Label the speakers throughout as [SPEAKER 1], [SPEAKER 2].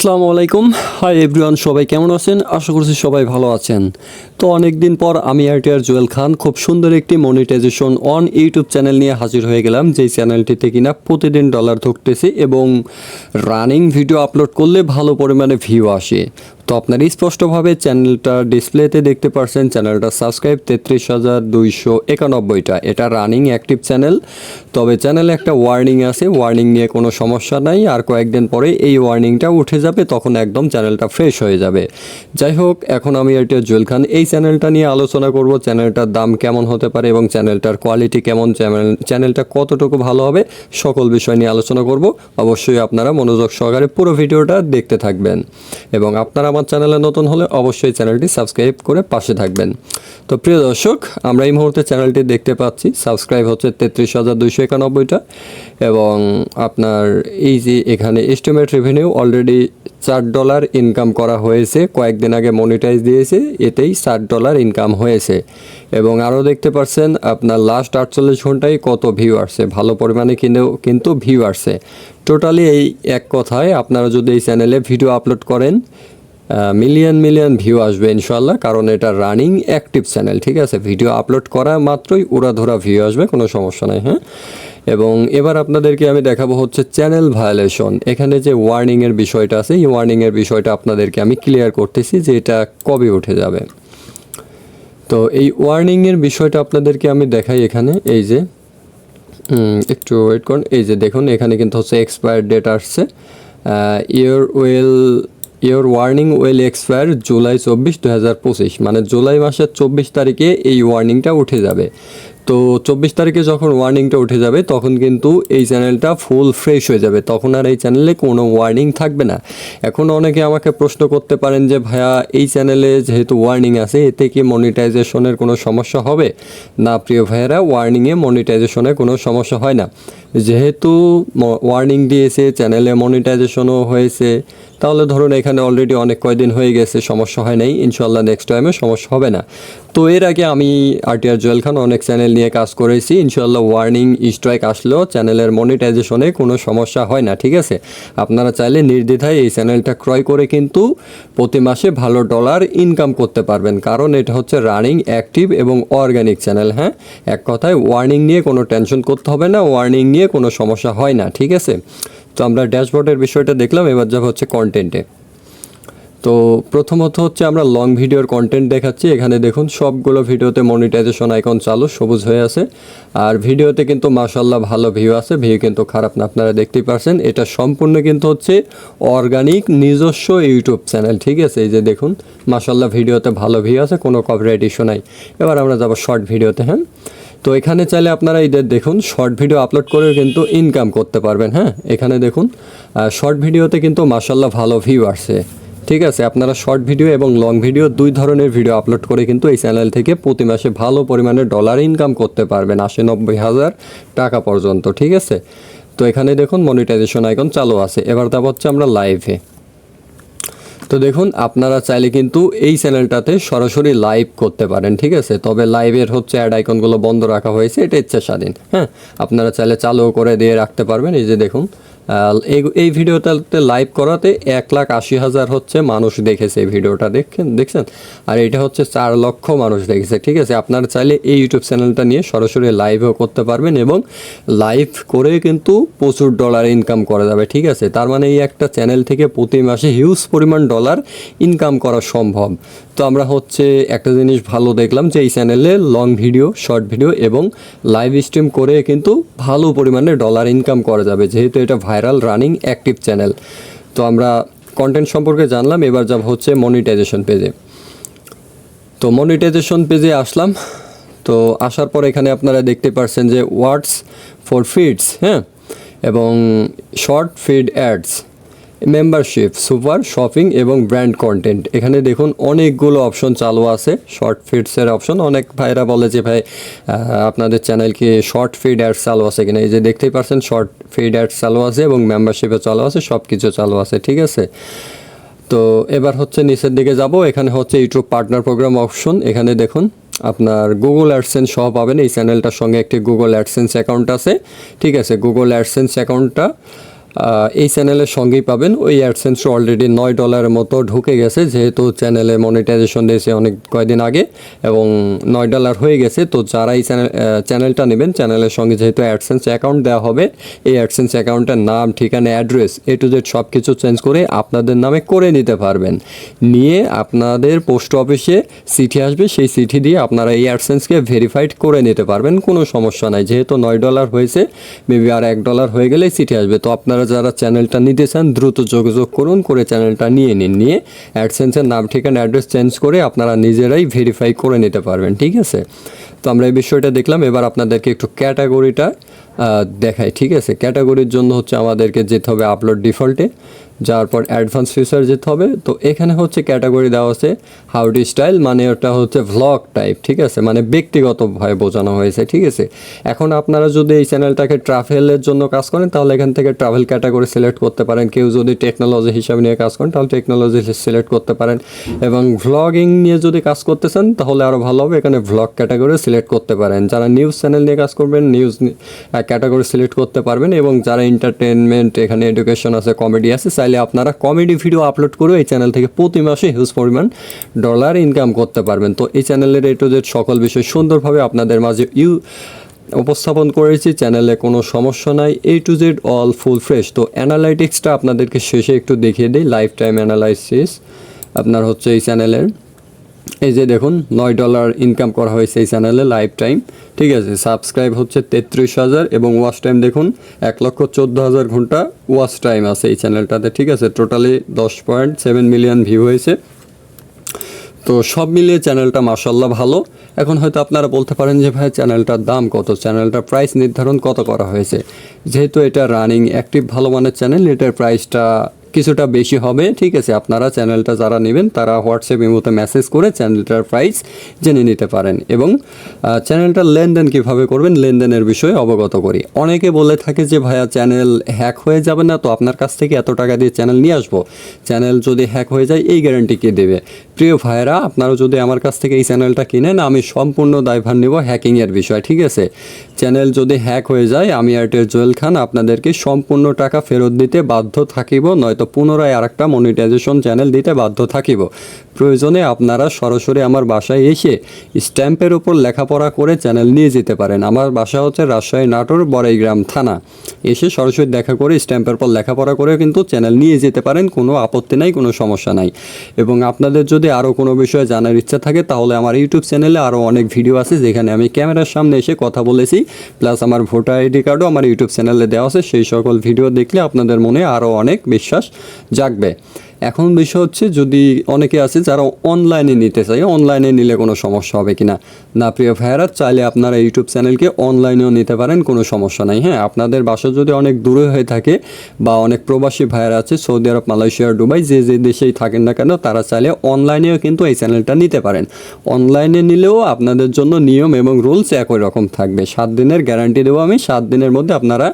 [SPEAKER 1] আসসালামু আলাইকুম। Hi everyone, সবাই কেমন আছেন? আশা করছি সবাই ভালো আছেন। তো অনেক দিন পর আমি আরটিআর জুয়েল খান খুব সুন্দর একটি মনিটাইজেশন অন ইউটিউব চ্যানেল নিয়ে হাজির হয়ে গেলাম, যেই চ্যানেলটিতে কিনা প্রতিদিন ডলার ধরতেছে এবং রানিং ভিডিও আপলোড করলে ভালো পরিমাণে ভিউ আসে। তো আপনার স্পষ্টভাবে চ্যানেলটা ডিসপ্লেতে দেখতে পারছেন, চ্যানেলটা সাবস্ক্রাইব তেত্রিশ হাজার দুইশো একানব্বইটা। এটা রানিং অ্যাক্টিভ চ্যানেল, তবে চ্যানেলে একটা ওয়ার্নিং আছে। ওয়ার্নিং নিয়ে কোনো সমস্যা নাই, আর কয়েকদিন পরে এই ওয়ার্নিংটা উঠে যাবে, তখন একদম চ্যানেলটা ফ্রেশ হয়ে যাবে। যাই হোক, এখন আমি এটা জুয়েল খান, এই চ্যানেলটা নিয়ে আলোচনা করব, চ্যানেলটার দাম কেমন হতে পারে এবং চ্যানেলটার কোয়ালিটি কেমন, চ্যানেল, চ্যানেলটা কতটুকু ভালো হবে, সকল বিষয় নিয়ে আলোচনা করব। অবশ্যই আপনারা মনোযোগ সহকারে পুরো ভিডিওটা দেখতে থাকবেন। এবং আপনারা আমার চ্যানেলে নতুন হলে অবশ্যই চ্যানেলটি সাবস্ক্রাইব করে পাশে থাকবেন। তো প্রিয় দর্শক, আমরা এই মুহূর্তে চ্যানেলটি দেখতে পাচ্ছি। সাবস্ক্রাইব হচ্ছে তেত্রিশ হাজার দুইশো একানব্বইটা এবং আপনার এই যে এখানে এস্টিমেট রেভিনিউ অলরেডি চার ডলার ইনকাম করা হয়েছে। কয়েকদিন আগে মনিটাইজ দিয়েছে, এতেই চার ডলার ইনকাম হয়েছে। এবং আরও দেখতে পাচ্ছেন, আপনার লাস্ট আটচল্লিশ ঘন্টায় কত ভিউ আসছে। ভালো পরিমাণে কিনেও কিন্তু ভিউ আসছে। টোটালি এই এক কথায় আপনারা যদি এই চ্যানেলে ভিডিও আপলোড করেন মিলিয়ন মিলিয়ন ভিউ আসবে ইনশাল্লাহ কারণ এটা রানিং অ্যাক্টিভ চ্যানেল ঠিক আছে? ভিডিও আপলোড করা মাত্রই উড়াধরা ভিউ আসবে, কোনো সমস্যা নাই হ্যাঁ? এবং এবার আপনাদেরকে আমি দেখাবো হচ্ছে চ্যানেল ভায়োলেশন এখানে যে ওয়ার্নিংয়ের বিষয়টা আছে, এই ওয়ার্নিংয়ের বিষয়টা আপনাদেরকে আমি ক্লিয়ার করতেছি যে এটা কবে উঠে যাবে। তো এই ওয়ার্নিংয়ের বিষয়টা আপনাদেরকে আমি দেখাই এখানে, এই যে একটু ওয়েট করুন, এই যে দেখুন, এখানে কিন্তু হচ্ছে এক্সপায়ার ডেট আসছে। Your well your warning well expire July চব্বিশ দু হাজার পঁচিশ মানে জুলাই মাসের চব্বিশ তারিখে এই ওয়ার্নিংটা উঠে যাবে। তো চব্বিশ তারিখে যখন ওয়ার্নিংটা উঠে যাবে, তখন কিন্তু এই চ্যানেলটা ফুল ফ্রেশ হয়ে যাবে। তখন আর এই চ্যানেলে কোনো ওয়ার্নিং থাকবে না। এখন অনেকে আমাকে প্রশ্ন করতে পারেন যে, ভাইয়া, এই চ্যানেলে যেহেতু ওয়ার্নিং আছে, এতে কি মনিটাইজেশনের কোনো সমস্যা হবে? না, প্রিয় ভাইয়েরা ওয়ার্নিংয়ে মনিটাইজেশনে কোনো সমস্যা হয় না। যেহেতু ওয়ার্নিং দিয়েছে চ্যানেলে মনিটাইজেশনও হয়েছে, তাহলে ধরুন এখানে অলরেডি অনেক কয়দিন হয়ে গেছে, সমস্যা হয় নাই ইনশাল্লাহ নেক্সট টাইমে সমস্যা হবে না। তো এর আগে আমি আরটিআর জুয়েল খান অনেক চ্যানেল নিয়ে কাজ করেছি ইনশাল্লাহ ওয়ার্নিং স্ট্রাইক আসলেও চ্যানেলের মনিটাইজেশনে কোনো সমস্যা হয় না, ঠিক আছে? আপনারা চাইলে নির্দ্বিধায় এই চ্যানেলটা ক্রয় করে কিন্তু প্রতি মাসে ভালো ডলার ইনকাম করতে পারবেন, কারণ এটা হচ্ছে রানিং অ্যাক্টিভ এবং অর্গানিক চ্যানেল হ্যাঁ? এক কথায় ওয়ার্নিং নিয়ে কোনো টেনশন করতে হবে না ওয়ার্নিং নিয়ে কোনো সমস্যা হয় না, ঠিক আছে? তো আমরা ড্যাশবোর্ডের বিষয়টা দেখলাম, এবার যাব হচ্ছে কন্টেন্টে তো প্রথমত হচ্ছে আমরা লং ভিডিওর কন্টেন্ট দেখাচ্ছি। এখানে দেখুন, সবগুলো ভিডিওতে মনিটাইজেশন আইকন চালু, সবুজ হয়ে আছে। আর ভিডিওতে কিন্তু মাশাল্লাহ ভালো ভিউ আছে ভিউ কিন্তু খারাপ না, আপনারা দেখতেই পারছেন। এটা সম্পূর্ণ কিন্তু হচ্ছে অর্গানিক নিজস্ব ইউটিউব চ্যানেল ঠিক আছে? এই যে দেখুন মাশাল্লাহ ভিডিওতে ভালো ভিউ আছে, কোনো কপিরাইট ইস্যু নাই। এবার আমরা যাব শর্ট ভিডিওতে হ্যাঁ? তো এখানে চাইলে আপনারা এদের দেখুন শর্ট ভিডিও আপলোড করেও কিন্তু ইনকাম করতে পারবেন হ্যাঁ? এখানে দেখুন শর্ট ভিডিওতে কিন্তু মাশাল্লাহ ভালো ভিউ আসছে। ঠিক আছে? আপনারা শর্ট ভিডিও এবং লং ভিডিও দুই ধরনের ভিডিও আপলোড করে কিন্তু এই চ্যানেল থেকে প্রতি মাসে ভালো পরিমাণে ডলার ইনকাম করতে পারবেন, আশি নব্বই হাজার টাকা পর্যন্ত, ঠিক আছে? তো এখানে দেখুন মনিটাইজেশন আইকন চালু আছে। এবার দেওয়া হচ্ছে আমরা লাইভে তো দেখুন, আপনারা চাইলে কিন্তু এই চ্যানেলটাতে সরাসরি লাইভ করতে পারেন, ঠিক আছে? তবে লাইভের হচ্ছে অ্যাড আইকনগুলো বন্ধ রাখা হয়েছে, এটা ইচ্ছা স্বাধীন হ্যাঁ? আপনারা চাইলে চালু করে দিয়ে রাখতে পারবেন, এই যে দেখুন। এই ভিডিওটাতে লাইভ করাতে এক লাখ আশি হাজার হচ্ছে মানুষ দেখেছে এই ভিডিওটা দেখেন দেখছেন? আর এটা হচ্ছে চার লক্ষ মানুষ দেখেছে, ঠিক আছে? আপনারা চাইলে এই ইউটিউব চ্যানেলটা নিয়ে সরাসরি লাইভও করতে পারবেন এবং লাইভ করে কিন্তু প্রচুর ডলার ইনকাম করা যাবে, ঠিক আছে? তার মানে এই একটা চ্যানেল থেকে প্রতি মাসে হিউজ পরিমাণ ডলার ইনকাম করা সম্ভব। তো আমরা হচ্ছে একটা জিনিস ভালো দেখলাম যে এই চ্যানেলে লং ভিডিও শর্ট ভিডিও এবং লাইভ স্ট্রিম করে কিন্তু ভালো পরিমাণে ডলার ইনকাম করা যাবে। যেহেতু এটা ভাইরাল রানিং অ্যাক্টিভ চ্যানেল তো আমরা কন্টেন্ট সম্পর্কে জানলাম, এবার যাব হচ্ছে মনিটাইজেশন পেজে তো মনিটাইজেশন পেজে আসলাম। তো আসার পর এখানে আপনারা দেখতে পারছেন যে ওয়ার্ডস ফর ফিডস হ্যাঁ? এবং short feed ads membership super shopping এবং ব্র্যান্ড কন্টেন্ট এখানে দেখুন অনেকগুলো অপশন চালু আছে শর্ট ফিডসের অপশন অনেক ভাইরা বলে যে, ভাই আপনাদের চ্যানেল কি শর্ট ফিড অ্যাডস চালু আছে কিনা? এই যে দেখতেই পারছেন শর্ট ফিড অ্যাডস চালু আছে এবং মেম্বারশিপে চালু আছে সব কিছু চালু আছে, ঠিক আছে? তো এবার হচ্ছে নিচের দিকে যাব। এখানে হচ্ছে ইউটিউব পার্টনার প্রোগ্রাম অপশন এখানে দেখুন আপনার গুগল অ্যাডসেন্স সহ পাবেন। এই চ্যানেলটার সঙ্গে একটি গুগল অ্যাডসেন্স অ্যাকাউন্ট আছে, ঠিক আছে? গুগল অ্যাডসেন্স অ্যাকাউন্টটা এই চ্যানেলের সঙ্গেই পাবেন। ওই অ্যাডসেন্স অলরেডি নয় ডলারের মতো ঢুকে গেছে, যেহেতু চ্যানেলে মনিটাইজেশন দিয়েছে অনেক কয়দিন আগে এবং নয় ডলার হয়ে গেছে। তো যারা এই চ্যানেল চ্যানেলটা নেবেন চ্যানেলের সঙ্গে যেহেতু অ্যাডসেন্স অ্যাকাউন্ট দেওয়া হবে, এই অ্যাডসেন্স অ্যাকাউন্টের নাম, ঠিকানা অ্যাড্রেস এ টু জেড সব কিছু চেঞ্জ করে আপনাদের নামে করে নিতে পারবেন। নিয়ে আপনাদের পোস্ট অফিসে চিঠি আসবে, সেই চিঠি দিয়ে আপনারা এই অ্যাডসেন্সকে ভেরিফাইড করে নিতে পারবেন, কোনো সমস্যা নাই। যেহেতু নয় ডলার হয়েছে মেবি আর এক ডলার হয়ে গেলেই চিঠি আসবে। তো আপনারা যারা চ্যানেলটা নিতে চান, দ্রুত যোগাযোগ করুন, করে চ্যানেলটা নিয়ে নিন, নিয়ে অ্যাডসেন্সের নাম, ঠিকানা, অ্যাড্রেস চেঞ্জ করে আপনারা নিজেরাই ভেরিফাই করে নিতে পারবেন, ঠিক আছে? তো আমরা এই বিষয়টা দেখলাম, এবার আপনাদেরকে একটু ক্যাটাগরিটা দেখাই, ঠিক আছে? ক্যাটাগরির জন্য হচ্ছে আমাদেরকে যেতে হবে আপলোড ডিফল্টে যাওয়ার পর অ্যাডভান্স ফিচার যেতে হবে। তো এখানে হচ্ছে ক্যাটাগরি দেওয়া আছে হাউডি স্টাইল মানে ওটা হচ্ছে ভ্লগ টাইপ ঠিক আছে? মানে ব্যক্তিগতভাবে বোঝানো হয়েছে, ঠিক আছে? এখন আপনারা যদি এই চ্যানেলটাকে ট্রাভেলের জন্য কাজ করেন, তাহলে এখান থেকে ট্রাভেল ক্যাটাগরি সিলেক্ট করতে পারেন। কেউ যদি টেকনোলজি হিসাবে নিয়ে কাজ করেন, তাহলে টেকনোলজি সিলেক্ট করতে পারেন। এবং ভ্লগিং নিয়ে যদি কাজ করতে চান, তাহলে আরও ভালো হবে। এখানে ভ্লগ ক্যাটাগরি সিলেক্ট করতে পারেন। যারা নিউজ চ্যানেল নিয়ে কাজ করবেন নিউজ ক্যাটাগরি সিলেক্ট করতে পারবেন। এবং যারা এন্টারটেনমেন্ট এখানে এডুকেশন আছে কমেডি আছে, চাইলে আপনারা কমেডি ভিডিও আপলোড করে এই চ্যানেল থেকে প্রতি মাসে হিউজ পরিমাণ ডলার ইনকাম করতে পারবেন। তো এই চ্যানেলের এ টু জেড সকল বিষয় সুন্দরভাবে আপনাদের মাঝে ইউ উপস্থাপন করেছি। চ্যানেলে কোনো সমস্যা নাই। A to Z all full fresh তো অ্যানালাইটিক্সটা আপনাদেরকে শেষে একটু দেখিয়ে দিই। লাইফ টাইম অ্যানালাইসিস আপনার হচ্ছে এই চ্যানেলের এই যে দেখুন, নয় ডলার ইনকাম করা হয়েছে এই চ্যানেলে লাইফ টাইম ঠিক আছে সাবস্ক্রাইব হচ্ছে তেত্রিশ হাজার এবং ওয়াচ টাইম দেখুন, এক লক্ষ চোদ্দ হাজার ঘণ্টা ওয়াচ টাইম আছে এই চ্যানেলটাতে ঠিক আছে টোটালি দশ পয়েন্ট সেভেন মিলিয়ন ভিউ হয়েছে। তো সব মিলিয়ে চ্যানেলটা মাসাল্লাহ ভালো। এখন হয়তো আপনারা বলতে পারেন যে ভাই চ্যানেলটার দাম কত? চ্যানেলটার প্রাইস নির্ধারণ কত করা হয়েছে? যেহেতু এটা রানিং অ্যাক্টিভ ভালো মানের চ্যানেল এটার প্রাইসটা কিছুটা বেশি হবে, ঠিক আছে? আপনারা চ্যানেলটা যারা নেবেন, তারা হোয়াটসঅ্যাপ ইমোতে মেসেজ করে চ্যানেলটার প্রাইস জেনে নিতে পারেন এবং চ্যানেলটা চ্যানেলটার লেনদেন কীভাবে করবেন, লেনদেনের বিষয়ে অবগত করি। অনেকে বলে থাকে যে, ভাইয়া, চ্যানেল হ্যাক হয়ে যাবে না? তো আপনার কাছ থেকে এত টাকা দিয়ে চ্যানেল নিয়ে আসব? চ্যানেল যদি হ্যাক হয়ে যায়, এই গ্যারান্টি কে দেবে? প্রিয় ভাইয়েরা, আপনারা যদি আমার কাছ থেকে এই চ্যানেলটা কিনেন, আমি সম্পূর্ণ দায়ভার নেব হ্যাকিংয়ের বিষয়, ঠিক আছে? চ্যানেল যদি হ্যাক হয়ে যায়, আমি এয়ারটেল জুয়েল খান আপনাদেরকে সম্পূর্ণ টাকা ফেরত দিতে বাধ্য থাকিব, নয়তো পুনরায় আরেকটা মনিটাইজেশন চ্যানেল দিতে বাধ্য থাকিব। প্রয়োজনে আপনারা সরাসরি আমার বাসায় এসে স্ট্যাম্পের উপর লেখাপড়া করে চ্যানেল নিয়ে যেতে পারেন। আমার বাসা হচ্ছে রাজশাহী নাটোর, বড়াইগ্রাম থানা। এসে সরাসরি দেখা করে স্ট্যাম্পের পর লেখাপড়া করে কিন্তু চ্যানেল নিয়ে যেতে পারেন, কোনো আপত্তি নাই, কোনো সমস্যা নাই। এবং আপনাদের যদি আরও কোনো বিষয়ে জানার ইচ্ছা থাকে, তাহলে আমার ইউটিউব চ্যানেলে আরও অনেক ভিডিও আছে যেখানে আমি ক্যামেরার সামনে এসে কথা বলেছি। প্লাস আমার ভোটার আইডি কার্ডও আমার ইউটিউব চ্যানেলে দেওয়া আছে, সেই সকল ভিডিও দেখলে আপনাদের মনে আরও অনেক বিশ্বাস জাগবে। এখন বিষয় হচ্ছে যদি অনেকে আছে যারা অনলাইনে নিতে চায় অনলাইনে নিলে কোনো সমস্যা হবে কিনা? না, প্রিয় ভাইয়ারা, চাইলে আপনারা ইউটিউব চ্যানেলকে অনলাইনেও নিতে পারেন, কোনো সমস্যা নাই। হ্যাঁ আপনাদের বাসা যদি অনেক দূরে হয়ে থাকে বা অনেক প্রবাসী ভাইয়ারা আছে সৌদি আরব, মালয়েশিয়া, দুবাই, যে যে দেশেই থাকেন না কেন, তারা চাইলে অনলাইনেও কিন্তু এই চ্যানেলটা নিতে পারেন। অনলাইনে নিলেও আপনাদের জন্য নিয়ম এবং রুলস একই রকম থাকবে। সাত দিনের গ্যারান্টি দেবো আমি, সাত দিনের মধ্যে আপনারা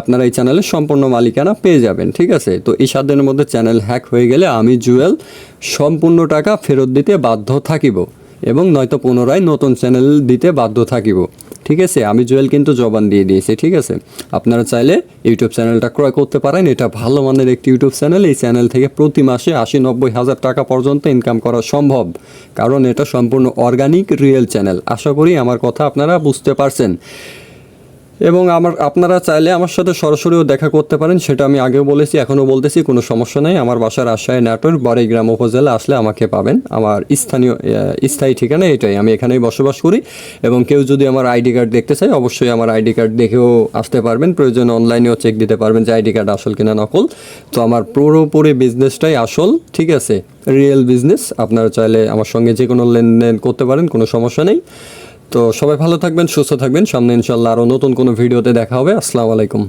[SPEAKER 1] আপনারা এই চ্যানেলের সম্পূর্ণ মালিকানা পেয়ে যাবেন, ঠিক আছে? তো এই সাত দিনের মধ্যে চ্যানেল হ্যাক হয়ে গেলে আমি জুয়েল সম্পূর্ণ টাকা ফেরত দিতে বাধ্য থাকিব এবং নয়তো পুনরায় নতুন চ্যানেল দিতে বাধ্য থাকিব। ঠিক আছে, আমি জুয়েল কিন্তু জবান দিয়ে দিয়েছি, ঠিক আছে? আপনারা চাইলে ইউটিউব চ্যানেলটা ক্রয় করতে পারেন। এটা ভালো মানের একটি ইউটিউব চ্যানেল। এই চ্যানেল থেকে প্রতি মাসে আশি নব্বই হাজার টাকা পর্যন্ত ইনকাম করা সম্ভব। কারণ এটা সম্পূর্ণ অর্গানিক রিয়েল চ্যানেল আশা করি আমার কথা আপনারা বুঝতে পারছেন। এবং আমার, আপনারা চাইলে আমার সাথে সরাসরিও দেখা করতে পারেন, সেটা আমি আগেও বলেছি, এখনও বলতেছি, কোনো সমস্যা নেই। আমার বাসার রাজশাহী নাটোর বাড়িগ্রাম উপজেলা আসলে আমাকে পাবেন। আমার স্থানীয় স্থায়ী ঠিকানা এটাই, আমি এখানেই বসবাস করি। এবং কেউ যদি আমার আইডি কার্ড দেখতে চায়, অবশ্যই আমার আইডি কার্ড দেখেও আসতে পারবেন। প্রয়োজনে অনলাইনেও চেক দিতে পারবেন যে আইডি কার্ড আসল কিনা নকল। তো আমার পুরোপুরি বিজনেসটাই আসল, ঠিক আছে? রিয়েল বিজনেস আপনারা চাইলে আমার সঙ্গে যে কোনো লেনদেন করতে পারেন, কোনো সমস্যা নেই। তো সবাই ভালো থাকবেন, সুস্থ থাকবেন। সামনে ইনশাল্লাহ আরও নতুন কোনো ভিডিওতে দেখা হবে। আসসালামু আলাইকুম।